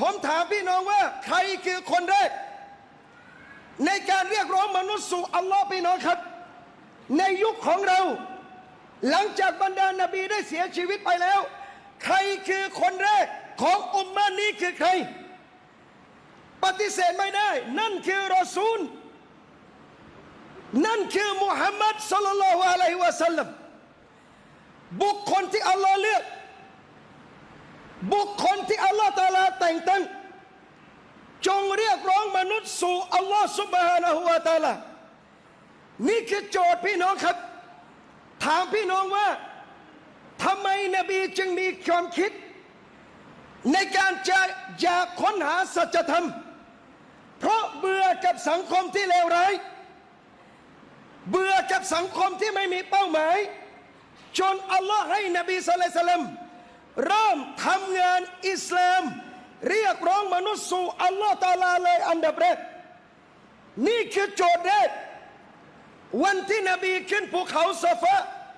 ผมถามพี่น้องว่าใครคือคนแรก ในการเรียกร้องมนุษย์สู่อัลลอฮ์พี่น้องครับ ในยุคของเรา หลังจากบรรดานาบีได้เสียชีวิตไปแล้ว ใครคือคนแรกของอุมมานี้คือใคร ปฏิเสธไม่ได้ นั่นคือรอซูล นั่นคือมุฮัมมัดสัลลัลลอฮุอะลัยฮิวะสัลลัมบุคคลที่อัลลอฮ์เลือก บุคคลที่อัลลอฮ์ตาลาแต่ง เรียกร้องมนุษย์สู่อัลลอฮ์สุบฮานะฮุวาตาลานี่คือโจทย์พี่น้องครับ ถามพี่น้องว่าทำไมนบีจึงมีความคิด ในการจะอยากค้นหาสัจธรรม เพราะเบื่อกับสังคมที่เลวร้าย เบื่อกับสังคมที่ไม่มีเป้าหมาย จนอัลลอฮ์ให้นบีสุลัยสลัมเริ่มทำงานอิสลาม เรียกร้องมนุษย์สู่อัลลอฮ์ตาลาเลยอันดับแรกนี่คือโจทย์แรกวันที่นบีขึ้นภูเขาซาฟะ